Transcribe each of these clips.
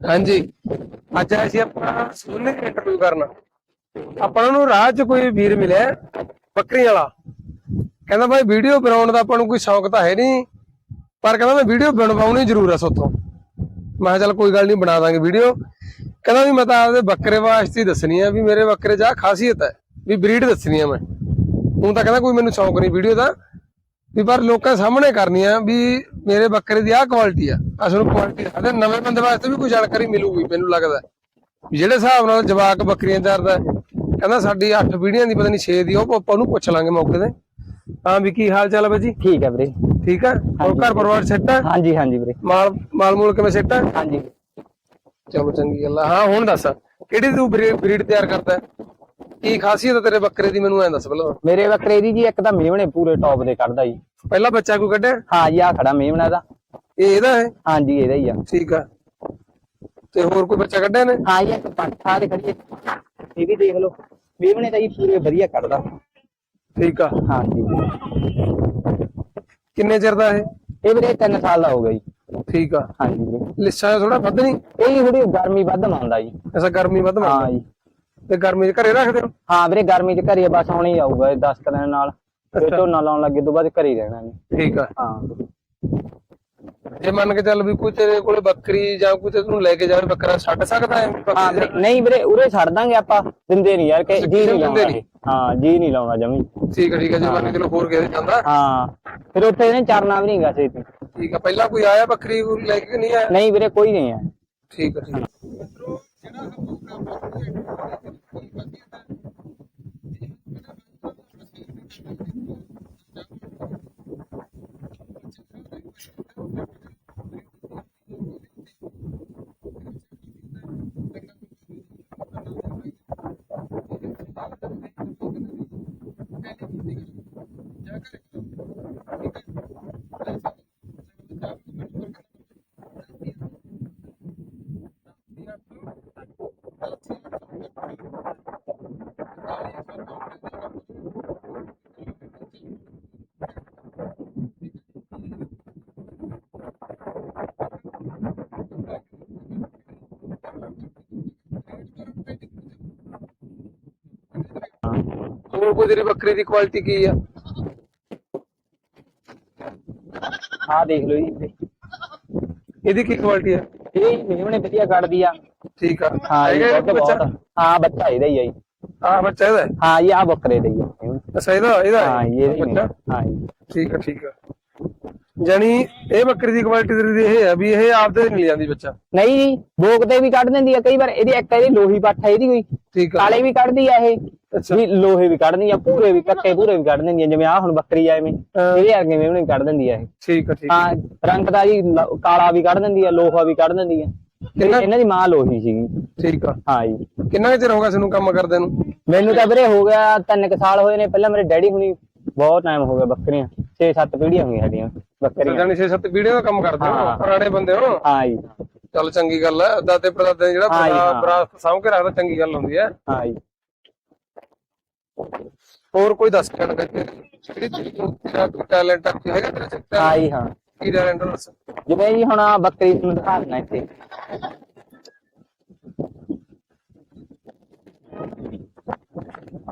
ਹਾਂਜੀ। ਅੱਜ ਆਏ ਸੀ ਆਪਾਂ ਸੋਨੇ ਇੰਟਰਵਿਊ ਕਰਨ। ਆਪਾਂ ਨੂੰ ਰਾਹ 'ਚ ਕੋਈ ਵੀਰ ਮਿਲਿਆ ਬੱਕਰੀ ਵਾਲਾ। ਕਹਿੰਦਾ ਭਾਈ ਵੀਡੀਓ ਬਣਾਉਣ ਦਾ ਆਪਾਂ ਨੂੰ ਕੋਈ ਸ਼ੌਕ ਤਾਂ ਹੈ ਨਹੀਂ। ਪਰ ਕਹਿੰਦਾ ਮੈਂ ਵੀਡੀਓ ਬਣਵਾਉਣੀ ਜ਼ਰੂਰ ਆ ਸੋਥੋਂ। ਮੈਂ ਕਿਹਾ ਚੱਲ ਕੋਈ ਗੱਲ ਨਹੀਂ, ਬਣਾ ਦਾਂਗੇ ਵੀਡੀਓ ਕਹਿੰਦਾ ਵੀ ਮੈਂ ਤਾਂ ਆਪਦੇ ਬੱਕਰੇ ਵਾਸਤੇ ਦੱਸਣੀ ਆ ਵੀ ਮੇਰੇ ਬੱਕਰੇ 'ਚ ਖਾਸੀਅਤ ਹੈ, ਵੀ ਬਰੀਡ ਦੱਸਣੀ ਆ ਮੈਂ। ਹੁਣ ਤਾਂ ਕਹਿੰਦਾ ਕੋਈ ਮੈਨੂੰ ਸ਼ੌਕ ਨਹੀਂ ਵੀਡੀਓ ਦਾ। ਵੀ ਪਰ ਲੋਕਾਂ ਸਾਹਮਣੇ ਕਰਨੀ ਆ ਵੀ ਮੇਰੇ ਬੱਕਰੇ ਦੀ ਆਹ ਕੁਆਲਿਟੀ ਆ। ਅਸਲ ਕੁਆਲਿਟੀ ਸਾਡੇ ਨਵੇਂ ਬੰਦੇ ਵਾਸਤੇ ਵੀ ਕੋਈ ਜਾਣਕਾਰੀ ਮਿਲੂਗੀ ਮੈਨੂੰ ਲੱਗਦਾ। ਜਿਹੜੇ ਹਿਸਾਬ ਨਾਲ ਜਵਾਕ ਬੱਕਰੀਆਂ ਚਾਰਦਾ ਕਹਿੰਦਾ ਸਾਡੀ 8 ਵੀਡੀਆਂ ਦੀ ਪਤਾ ਨਹੀਂ 6 ਦੀ ਉਹ ਆਪਾਂ ਉਹਨੂੰ ਪੁੱਛ ਲਾਂਗੇ ਮੌਕੇ ਤੇ। ਹਾਂ ਵੀ ਕੀ ਹਾਲ ਚਾਲ ਹੈ ਬਾਜੀ ਠੀਕ ਹੈ ਵੀਰੇ। ਠੀਕ ਆ? ਹੋਰ ਘਰ ਪਰਿਵਾਰ ਸੈੱਟ ਆ? ਹਾਂਜੀ ਹਾਂਜੀ ਵੀਰੇ। ਮਾਲ ਮਾਲ ਮੂਲ ਕਿਵੇਂ ਸੈੱਟ ਆ? ਹਾਂਜੀ। ਚਲੋ ਚੰਗੀ ਗੱਲ ਆ। ਹਾਂ ਹੁਣ ਦੱਸ ਕਿਹੜੀ ਤੂੰ ਬਰੀਡ ਤਿਆਰ ਕਰਦਾ? ਹੈ? ਕੀ ਖਾਸੀਅਤ ਆ ਤੇਰੇ ਬੱਕਰੇ ਦੀ ਮੈਨੂੰ ਐਂ ਦੱਸ ਪਹਿਲਾਂ। ਮੇਰੇ ਬੱਕਰੇ ਦੀ ਜੀ ਇੱਕ ਤਾਂ ਮੇਵਣੇ ਪੂਰੇ ਟੌਪ ਦੇ ਕੱਢਦਾ ਜੀ। ਪਹਿਲਾ ਬੱਚਾ ਕੋਈ ਕੱਢਿਆ? ਹਾਂ ਜੀ ਆ ਖੜਾ ਮੇਵਣਾ ਦਾ ਇਹ ਇਹਦਾ ਹੈ? ਹਾਂਜੀ ਇਹਦਾ ਹੀ ਆ। ਠੀਕ ਆ। ਤੇ ਹੋਰ ਕੋਈ ਬੱਚਾ ਕੱਢਿਆ ਨੇ ਹਾਂ ਜੀ ਇੱਕ ਪੱਠਾ ਦੇ ਖੜੀ ਹੈ। ਇਹ ਵੀ ਦੇਖ ਲਓ। ਮੇਵਣੇ ਤਾਂ ਜੀ ਪੂਰੇ ਵਧੀਆ ਕੱਢਦਾ। ਠੀਕ ਆ। ਹਾਂਜੀ ਕਿੰਨੇ ਚਿਰ ਦਾ ਇਹ? ਇਹ ਵੀਰੇ 3 ਸਾਲ ਦਾ ਹੋ ਗਿਆ ਜੀ। ਠੀਕ ਆ। ਹਾਂਜੀ ਵੀਰੇ ਲਿੱਸਾ ਥੋੜਾ ਵੱਧ ਨਹੀਂ? ਇਹ ਜੀ ਥੋੜੀ ਗਰਮੀ ਵੱਧ ਮੰਨਦਾ ਜੀ। ਐਸਾ ਗਰਮੀ ਵੱਧ ਹਾਂ ਮੰਨਦਾ ਜੀ। ਤੇ ਗਰਮੀ 'ਚ ਘਰੇ ਰੱਖਦੇ ਹੋ? ਹਾਂ ਵੀਰੇ ਗਰਮੀ ਚ ਘਰੇ ਬਸ ਹੁਣ ਹੀ ਆਊਗਾ ਇਹ 10 ਦਿਨ ਨਾਲ। ਫਿਰ ਝੋਨਾ ਲਾਉਣ ਲੱਗੇ ਤੋਂ ਬਾਅਦ ਘਰੇ ਰਹਿਣਾ ਜੀ ਠੀਕ ਆ। ਹਾਂ। ਜੇ ਮੰਨ ਕੇ ਚੱਲ ਵੀ ਕੋਈ ਤੇਰੇ ਕੋਲੇ ਬੱਕਰੀ ਜਾਂ ਕੋਈ ਤੈਨੂੰ ਲੈ ਕੇ ਜਾਵੇ ਬੱਕਰਾ ਛੱਡ ਸਕਦਾ ਹੈ? ਹਾਂ ਵੀਰੇ, ਨਹੀਂ ਵੀਰੇ ਉਰੇ ਛੱਡ ਦਾਂਗੇ ਆਪਾਂ। ਦਿੰਦੇ ਨਹੀਂ ਯਾਰ ਕਿ ਜੀ ਨਹੀਂ ਦਿੰਦੇ ਲਾਉਣਾ ਨੀ? ਇਹ। ਹਾਂ ਜੀ ਨਹੀਂ ਲਾਉਣਾ ਜਮੀ। ਠੀਕ ਆ ਠੀਕ ਆ ਜੇ ਮੰਨ ਕੇ ਚਲੋ ਹੋਰ ਕਿਸੇ ਦੇ ਜਾਂਦਾ। ਹਾਂ ਫਿਰ ਉੱਥੇ ਇਹਨੇ ਚਰਨਾ ਵੀ ਨਹੀਂ ਗਾ ਛੇਤੀ। ਠੀਕ ਆ ਪਹਿਲਾਂ ਕੋਈ ਆਇਆ ਬੱਕਰੀ ਲੈ ਕੇ ਕਿ ਨਹੀਂ ਆਇਆ? ਨਹੀਂ ਵੀਰੇ ਕੋਈ ਨਹੀਂ ਹੈ ਠੀਕ ਆ ਠੀਕ ਆ। Gracias. ਹੋਰ ਤੇਰੀ ਬੱਕਰੀ ਦੀ ਕੁਆਲਿਟੀ ਕੀ ਆ? ਆਹ ਦੇਖ ਲਓ ਜੀ। ਇਹਦੀ ਕੀ ਕੁਆਲਿਟੀ ਆ? ਇਹ ਮੇਵਣੇ ਵਧੀਆ ਕੱਢਦੀ ਆ। ਠੀਕ ਆ। ਹਾਂ ਜੀ ਹੈਗਾ ਦੁੱਧ ਬਹੁਤ ਹਾਂ ਬੱਚਾ ਇਹਦਾ ਹੀ ਆ ਜੀ। ਆ ਬੱਚਾ ਇਹਦਾ? ਹੈ? ਹਾਂ ਜੀ ਆ ਬੱਕਰੇ ਦਾ ਹੀ ਆ। ਅੱਛਾ ਇਹਦਾ ਇਹਦਾ? ਹੈ? ਹਾਂ ਜੀ ਇਹਦਾ ਹੀ ਬੱਚਾ। ਹਾਂ ਜੀ। ਠੀਕ ਆ ਠੀਕ ਆ। ਜਾਨੀ ਇਹ ਬੱਕਰੀ ਦੀ ਕੁਆਲਿਟੀ ਤੇਰੀ ਇਹ ਆ ਵੀ ਇਹ ਆਪਦੇ ਨਹੀਂ ਜਾਂਦੀ ਬੱਚਾ? ਨਹੀਂ ਜੀ ਭੋਗ ਤੇ ਵੀ ਕੱਢ ਦਿੰਦੀ ਆ। ਕਈ ਵਾਰ ਇਹਦੀ ਇੱਕ ਇਹਦੀ ਲੋਹੀ ਪੱਠ ਆ ਇਹਦੀ ਕੋਈ। ਠੀਕ ਆ। ਕਾਲੇ ਵੀ ਕੱਢਦੀ ਆ ਇਹ। ਵੀ ਲੋਹੇ ਵੀ ਕੱਢਦੀ ਆ ਪੂਰੇ ਵੀ ਕੱਟੇ ਪੂਰੇ ਵੀ ਕੱਢ ਦਿੰਦੀ ਆ ਜਿਵੇਂ ਆ ਹੁਣ ਬੱਕਰੀ ਆ ਐਵੇਂ। ਹਾਂ। ਇਹਦੇ ਵਰਗੇ ਵੀ ਕੱਢ ਦਿੰਦੀ ਆ ਇਹ। ਠੀਕ ਆ ਠੀਕ ਆ। ਹਾਂ ਰੰਗ ਦਾ ਜੀ ਲ- ਕਾਲਾ ਵੀ ਕੱਢ ਦਿੰਦੀ ਆ ਲੋਹਾ ਵੀ ਕੱਢ ਦਿੰਦੀ ਆ। ਤੇ ਕਿੰਨਾ- ਇਹਨਾਂ ਦੀ ਮਾਂ ਲੋਹੀ ਸੀਗੀ। ਠੀਕ ਆ। ਹਾਂ ਜੀ। ਕਿੰਨਾ ਕੁ ਚਿਰ ਹੋ ਗਿਆ ਸਾਨੂੰ ਕੰਮ ਕਰਦੇ ਨੂੰ? ਮੈਨੂੰ ਤਾਂ ਵੀਰੇ ਹੋ ਗਿਆ ਤਿੰਨ ਕੁ ਸਾਲ ਹੋਏ ਨੇ ਪਹਿਲਾਂ ਮੇਰੇ ਡੈਡੀ ਹੁਣੀ ਬਹੁਤ ਟਾਈਮ ਹੋ ਗਿਆ ਬੱਕਰੀਆਂ। 6-7 ਪੀੜ੍ਹੀਆਂ ਹੋਈਆਂ ਸਾਡੀਆਂ ਬੱਕਰੀਆਂ। ਜਾਨੀ 6-7 ਵੀਡੀਓ ਦਾ ਕੰਮ ਕਰਦੇ ਹੋ ਹਾਂ। ਪੁਰਾਣੇ ਬੰਦੇ ਹੋ। ਹਾਂ ਜੀ। ਚੱਲ ਚੰਗੀ ਗੱਲ ਹੈ ਦਾਦੇ ਪੜਦਾਦੇ ਜਿਹੜਾ ਹਾਂ ਜੀ, ਬਰਾ- ਹਾਂ। ਵਿਰਾਸਤ ਸਾਂਭ ਕੇ ਰੱਖਦਾ ਚੰਗੀ ਗੱਲ ਹੁੰਦੀ ਹੈ ਹਾਂ ਜੀ। ਹੋਰ ਕੋਈ ਦੱਸ ਕਹਿਣ ਜਿਹੜੀ ਤੇਰਾ ਟੈਲੈਂਟ ਹੈਗਾ ਤੇਰੇ ਚ ਹਾਂ ਜੀ ਹਾਂ। ਕੀ ਟੈਲੈਂਟ ਦੱਸ? ਜਿਵੇਂ ਜੀ ਹੁਣ ਆਹ ਬੱਕਰੀ ਨੂੰ ਦਿਖਾ ਦੇਣਾ ਇੱਥੇ।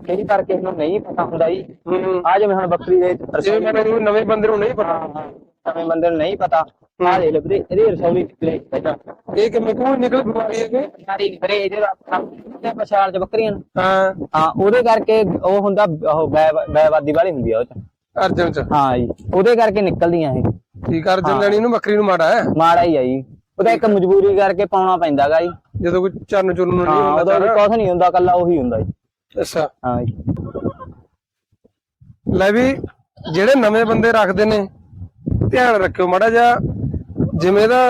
ਕਈ ਕਰਕੇ ਇਹਨੂੰ ਨਹੀਂ ਪਤਾ ਹੁੰਦਾ ਜੀ। ਹੂੰ। ਆ ਜਿਵੇਂ ਹੁਣ ਬੱਕਰੀ ਦੇ ਜਿਵੇਂ ਮੈਨੂੰ ਨਵੇਂ ਬੰਦੇ ਨੂੰ ਨਹੀਂ ਪਤਾ। ਨਵੇਂ ਬੰਦੇ ਨੂੰ ਨਹੀਂ ਪਤਾ। ਆ ਦੇ ਲੈ ਵੀਰੇ ਇਹਦੀ ਰਸੌਲੀ ਨਿਕਲੇ ਪਹਿਲਾਂ ਇਹ ਕਿਵੇਂ ਕੋਈ ਨਿਕਲ ਬਿਮਾਰੀ ਹੈ ਕਿ ਸਾਰੀ ਨੀ ਵੀਰੇ ਇਹਦੇ ਆਪਣਾ ਪਛਾੜ ਚ ਬੱਕਰੀਆਂ ਨੂੰ। ਹਾਂ। ਹਾਂ ਉਹਦੇ ਕਰਕੇ ਉਹ ਹੁੰਦਾ ਉਹ ਬੈ- ਬੈਵਾਦੀ ਵਾਲੀ ਹੁੰਦੀ ਆ ਉਹ ਚ। ਅਰਜਨ ਚ। ਹਾਂ ਜੀ ਉਹਦੇ ਕਰਕੇ ਨਿਕਲਦੀਆਂ ਇਹ। ਠੀਕ ਆ, ਅਰਜਨ ਜਾਨੀ ਨੂੰ ਬੱਕਰੀ ਨੂੰ ਮਾੜਾ ਹੈ? ਮਾੜਾ ਹੀ ਆ ਜੀ। ਉਹਦਾ ਇੱਕ ਮਜਬੂਰੀ ਕਰਕੇ ਪਾਉਣਾ ਪੈਂਦਾਗਾ ਜੀ। ਜਦੋਂ ਕੋਈ ਚਰਨ ਚੁਰਨ ਨੂੰ ਨਹੀਂ ਹਾਂ ਹੁੰਦਾ ਉਹਦਾ ਚਾਰਾ। ਕੁਝ ਨਹੀਂ ਹੁੰਦਾ ਕੱਲਾ ਉਹੀ ਹੁੰਦਾ ਜੀ। ਅੱਛਾ। ਹਾਂ ਜੀ। ਲੈ ਵੀ ਜਿਹੜੇ ਨਵੇਂ ਬੰਦੇ ਰੱਖਦੇ ਨੇ ਧਿਆਨ ਰੱਖਿਓ ਮਾੜਾ ਜਿਹਾ ਜਿਵੇਂ ਦਾ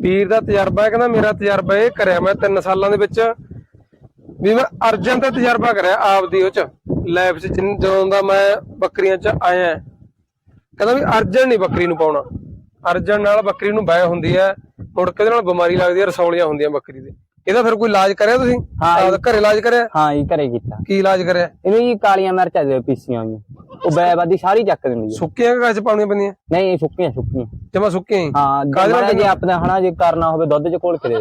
ਵੀਰ ਦਾ ਤਜਰਬਾ ਹੈ ਕਹਿੰਦਾ ਮੇਰਾ ਤਜਰਬਾ ਇਹ ਕਰਿਆ ਮੈਂ 3 ਸਾਲਾਂ ਦੇ ਵਿੱਚ ਵੀ ਮੈਂ ਅਰਜਨ ਦਾ ਤਜਰਬਾ ਕਰਿਆ ਆਪਦੀ ਉਹ ਚ ਲਾਈਫ ਚ ਜਦੋਂ ਦਾ ਮੈਂ ਬੱਕਰੀਆਂ ਚ ਆਇਆ। ਕਹਿੰਦਾ ਵੀ ਅਰਜਨ ਨਹੀਂ ਬੱਕਰੀ ਨੂੰ ਪਾਉਣਾ। ਅਰਜਨ ਨਾਲ ਬੱਕਰੀ ਨੂੰ ਬੈ ਹੁੰਦੀ ਹੈ ਮੁੜ ਕੇ ਨਾਲ ਬਿਮਾਰੀ ਲੱਗਦੀ ਹੈ ਰਸੌਲੀਆਂ ਹੁੰਦੀਆਂ ਬੱਕਰੀ ਦੇ। ਇਹਦਾ ਫਿਰ ਕੋਈ ਇਲਾਜ ਕਰਿਆ ਤੁਸੀਂ? ਹਾਂ ਘਰੇ ਇਲਾਜ ਕਰਿਆ? ਹਾਂ ਜੀ ਘਰੇ ਕੀਤਾ। ਕੀ ਇਲਾਜ ਕਰਿਆ? ਇਹਨੂੰ ਜੀ ਕਾਲੀਆਂ ਮਿਰਚਾਂ ਦੇ ਪੀਸੀਆਂ ਹੋਈਆਂ ਉਹ ਬੈਬਾਦੀ ਸਾਰੀ ਚੱਕ ਦਿੰਦੀ ਹੈ ਸੁੱਕੀਆਂ ਗਾਚ ਪਾਉਣੀਆਂ ਪੈਂਦੀਆਂ? ਨਹੀਂ ਸੁੱਕੀਆਂ ਸੁੱਕੀਆਂ। ਜਮਾ ਸੁੱਕੀਆਂ ਹੀ? ਹਾਂ ਕਾਹਦੇ ਨਾਲ ਜੇ ਆਪਣਾ ਹਨਾ ਜੇ ਕਰਨਾ ਹੋਵੇ ਦੁੱਧ ਚ ਘੋਲ ਕੇ ਦੇ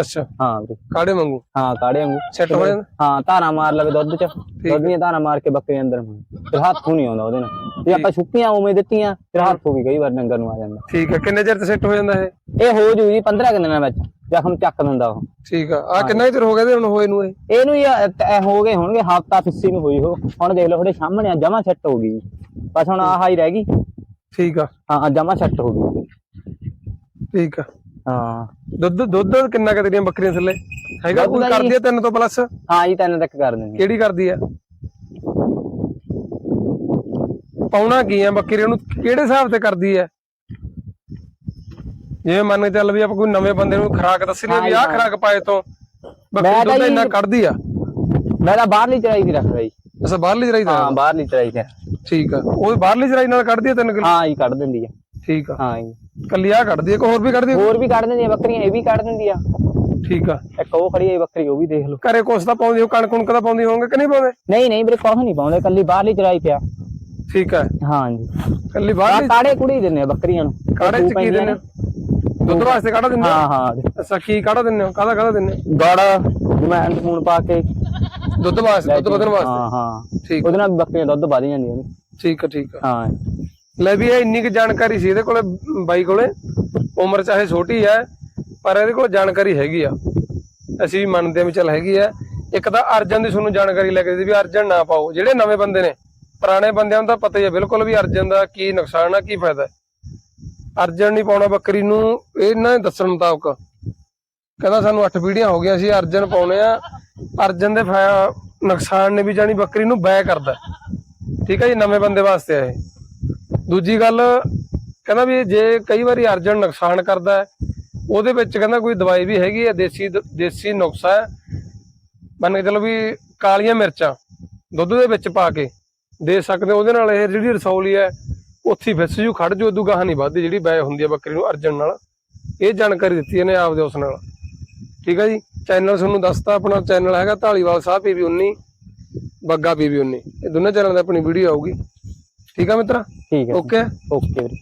ਅੱਛਾ। ਹਾਂ ਵੀਰੇ। ਕਾੜੇ ਵਾਂਗੂ? ਹਾਂ ਕਾੜੇ ਵਾਂਗੂ। ਸੈੱਟ ਹੋ ਜਾਂਦਾ? ਹਾਂ ਧਾਰਾ ਮਾਰ ਲਵੇ ਦੁੱਧ ਚ। ਦੁੱਧ ਦੀਆਂ ਧਾਰਾ ਮਾਰ ਕੇ ਬੱਕਰੀ ਅੰਦਰ ਹੁਣ ਫਿਰ ਹੱਥੋਂ ਨਹੀਂ ਆਉਂਦਾ ਉਹਦੇ ਨਾਲ। ਜੇ ਆਪਾਂ ਸੁੱਕੀਆਂ ਉਵੇਂ ਦਿੱਤੀਆਂ ਫਿਰ ਹੱਥੋਂ ਵੀ ਕਈ ਵਾਰ ਡੰਗਰ ਨੂੰ ਆ ਜਾਂਦਾ। ਠੀਕ ਹੈ ਕਿੰਨੇ ਚਿਰ ਤੇ ਸੈੱਟ ਹੋ ਜਾਂਦਾ ਇਹ? ਇਹ ਹੋ ਜੂ ਜੀ 15 ਕੁ ਦਿਨਾਂ ਵਿੱਚ। ਜ਼ਖਮ ਚੱਕ ਦਿੰਦਾ ਉਹ। ਠੀਕ ਆ। ਆ ਕਿੰਨਾ ਕੁ ਚਿਰ ਹੋ ਗਿਆ ਤੇ ਹੁਣ ਹੋਏ ਨੂੰ ਇਹ? ਇਹਨੂੰ ਹੀ ਇਹ- ਇਹ ਹੋ ਗਏ ਹੋਣਗੇ ਹਫਤਾ ਫਿੱਸੀ ਨੂੰ ਹੋਈ ਹੋ ਹੁਣ ਦੇਖ ਲਓ ਤੁਹਾਡੇ ਸਾਹਮਣੇ ਜਮਾ ਸੈੱਟ ਹੋ ਗਈ ਬਸ ਹੁਣ ਆਹ ਹੀ ਰਹਿ ਗਈ। ਠੀਕ ਆ। ਹਾਂ ਜਮਾ ਸੈੱਟ ਹੋ ਗਈ। ਠੀਕ ਆ। ਹਾਂ। ਦੁੱਧ ਦੁੱਧ ਕਿੰਨਾ ਕੁ ਤੇਰੀਆਂ ਬੱਕਰੀਆਂ ਥੱਲੇ? ਹੈਗਾ ਦੁੱਧ ਕੋਈ ਦਾ ਕਰਦੀ ਆ ਤਿੰਨ ਤੋਂ ਪਲੱਸ ਹਾਂ ਜੀ ਤਿੰਨ ਤੱਕ ਕਰ ਦਿੰਦੇ ਕਿਹੜੀ ਕਰਦੀ ਆ? ਪਾਉਣਾ ਕੀ ਆ ਬੱਕਰੀ? ਨੂੰ ਕਿਹੜੇ ਹਿਸਾਬ ਤੇ ਕਰਦੀ ਆ? ਜਿਵੇਂ ਮੰਨ ਕੇ ਚੱਲ ਵੀ ਆਪਾਂ ਕੋਈ ਨਵੇਂ ਬੰਦੇ ਨੂੰ ਖਰਾਕ ਦੱਸਣੀ ਆ ਵੀ ਆਹ ਖਰਾਕ ਪਾਏ ਤੋਂ। ਬੱਕਰੀ ਦੁੱਧ ਇੰਨਾ ਕੱਢਦੀ ਆ। ਮੈਂ ਤਾਂ ਬਾਹਰਲੀ ਚਰਾਈ ਦੀ ਰੱਖਦਾ ਜੀ। ਅਸਾਂ ਬਾਹਰਲੀ ਚਰਾਈ ਦਾ ਹਾਂ ਬਾਹਰਲੀ ਚਰਾਈ ਤੇ। ਠੀਕ ਆ। ਉਹ ਬਾਹਰਲੀ ਚਰਾਈ ਨਾਲ ਕੱਢਦੀ ਆ 3 ਕਿਲੋ? ਹਾਂ ਜੀ ਕੱਢ ਦਿੰਦੀ ਆ। ਠੀਕ ਆ। ਹਾਂ ਜੀ। ਕੱਲੀ ਆ ਕੱਢਦੀ ਆ ਕਿ ਹੋਰ ਵੀ ਕੱਢਦੀ ਆ ਹੋਰ ਵੀ ਕੱਢ ਦਿੰਦੀਆਂ ਬੱਕਰੀਆਂ ਇਹ ਵੀ ਕੱਢ ਦਿੰਦੀ ਆ। ਠੀਕ ਆ। ਇੱਕ ਉਹ ਖੜੀ ਹੈ ਬੱਕਰੀ ਉਹ ਵੀ ਦੇਖ ਲਓ। ਘਰੇ ਕੁਛ ਤਾਂ ਪਾਉਂਦੀ ਹੋ ਕਣਕ ਕੁਣਕ ਤਾਂ ਪਾਉਂਦੀ ਹੋਣਗੇ ਕਿ ਨਹੀਂ ਪਾਉਂਦੇ? ਨਹੀਂ ਨਹੀਂ ਵੀਰੇ ਕੁਛ ਨਹੀਂ ਪਾਉਂਦੇ ਕੱਲੀ ਬਾਹਰਲੀ ਚਰਾਈ ਪਿਆ। ਠੀਕ ਆ। ਹਾਂ ਜੀ। ਕੱਲੀ ਆ ਬਾਹਰਲੀ ਕਾੜੇ ਕੁੜੀ ਦਿੰਦੇ ਆ ਬੱਕਰੀਆਂ ਨੂੰ। ਕਾੜੇ ਚ ਕੀ ਦਿੰਦੇ ਹੋ? ਦੁੱਧ ਵਾਸਤੇ ਕਾੜਾ ਦਿੰਦੇ ਹੋ? ਹਾਂ ਹਾਂ। ਅੱਛਾ ਕੀ ਕਾੜਾ ਦਿੰਦੇ ਹੋ? ਕਾਹਦਾ ਕਾਹਦਾ ਦਿੰਦੇ ਹੋ? ਗਾੜਾ ਜਮੈਨ ਫੂਨ ਪਾ ਕੇ। ਦੁੱਧ ਵਾਸਤੇ ਦੁੱਧ ਵਧਣ ਵਾਸਤੇ? ਹਾਂ ਹਾਂ। ਠੀਕ। ਉਹਦੇ ਨਾਲ ਬੱਕਰੀਆਂ ਦੁੱਧ ਵਧ ਜਾਂਦੀਆਂ ਨੇ। ਠੀਕ ਆ ਠੀਕ ਆ ਹਾਂ। ਲੈ ਵੀ ਇਹ ਇੰਨੀ ਕੁ ਜਾਣਕਾਰੀ ਸੀ ਇਹਦੇ ਕੋਲੇ ਬਾਈ ਕੋਲੇ। ਉਮਰ ਚਾਹੇ ਛੋਟੀ ਹੈ ਪਰ ਇਹਦੇ ਕੋਲ ਜਾਣਕਾਰੀ ਹੈਗੀ ਆ। ਅਸੀਂ ਵੀ ਮੰਨਦੇ ਹਾਂ ਵੀ ਚੱਲ ਹੈਗੀ ਆ ਇੱਕ ਤਾਂ ਅਰਜਨ ਦੀ ਤੁਹਾਨੂੰ ਜਾਣਕਾਰੀ ਲੈ ਕੇ ਦਿੱਤੀ ਵੀ ਅਰਜਨ ਨਾ ਪਾਓ। ਜਿਹੜੇ ਨਵੇਂ ਬੰਦੇ ਨੇ ਪੁਰਾਣੇ ਬੰਦਿਆਂ ਨੂੰ ਤਾਂ ਪਤਾ ਹੀ ਹੈ ਬਿਲਕੁਲ ਵੀ ਅਰਜਨ ਦਾ ਕੀ ਨੁਕਸਾਨ ਆ ਕੀ ਫਾਇਦਾ ਹੈ। ਅਰਜਨ ਨਹੀਂ ਪਾਉਣਾ ਬੱਕਰੀ ਨੂੰ ਇਹਨਾਂ ਦੇ ਦੱਸਣ ਮੁਤਾਬਕ। ਕਹਿੰਦਾ ਸਾਨੂੰ 8 ਪੀੜ੍ਹੀਆਂ ਹੋ ਗਈਆਂ ਸੀ, ਅਰਜਨ ਪਾਉਣੇ ਆ। ਅਰਜਨ ਦੇ ਨੁਕਸਾਨ ਨੇ ਵੀ ਜਾਨੀ ਬੱਕਰੀ ਨੂੰ ਬੈ ਕਰਦਾ। ਠੀਕ ਹੈ ਜੀ, ਨਵੇਂ ਬੰਦੇ ਵਾਸਤੇ ਆ ਇਹ। ਦੂਜੀ ਗੱਲ, ਕਹਿੰਦਾ ਵੀ ਜੇ ਕਈ ਵਾਰੀ ਅਰਜਨ ਨੁਕਸਾਨ ਕਰਦਾ ਹੈ, ਉਹਦੇ ਵਿੱਚ ਕਹਿੰਦਾ ਕੋਈ ਦਵਾਈ ਵੀ ਹੈਗੀ ਹੈ, ਦੇਸੀ ਦੇਸੀ ਨੁਕਸਾ ਮੰਨ ਕੇ ਚਲੋ ਵੀ ਕਾਲੀਆਂ ਮਿਰਚਾਂ, ਦੁੱਧ ਦੇ ਵਿੱਚ ਪਾ ਕੇ ਦੇ ਸਕਦੇ ਉਹਦੇ ਨਾਲ ਇਹ ਜਿਹੜੀ ਰਸੌਲੀ ਹੈ ਉੱਥੀ ਫਿਸ ਜੂ ਖੜ ਜੂ ਉਦੋਂ ਗਾਹ ਨਹੀਂ ਵੱਧਦੀ ਜਿਹੜੀ ਬੈ ਹੁੰਦੀ ਹੈ ਬੱਕਰੀ ਨੂੰ ਅਰਜਨ ਨਾਲ। ਇਹ ਜਾਣਕਾਰੀ ਦਿੱਤੀ ਇਹਨੇ ਆਪਦੇ ਉਸ ਨਾਲ। ਠੀਕ ਹੈ ਜੀ? ਚੈਨਲ ਤੁਹਾਨੂੰ ਦੱਸਤਾ ਆਪਣਾ ਚੈਨਲ ਹੈਗਾ ਢਾਲੀਵਾਲ ਸਾਹਿਬ ਪੀਵੀ 19 ਬੱਗਾ ਪੀਵੀ 19 ਇਹ ਦੋਨੇ ਚੈਨਲ ਤੇ ਆਪਣੀ ਵੀਡੀਓ ਆਊਗੀ। ਠੀਕ ਆ ਮਿੱਤਰਾ? ਠੀਕ ਹੈ ਓਕੇ ਓਕੇ ਵੀਰੇ।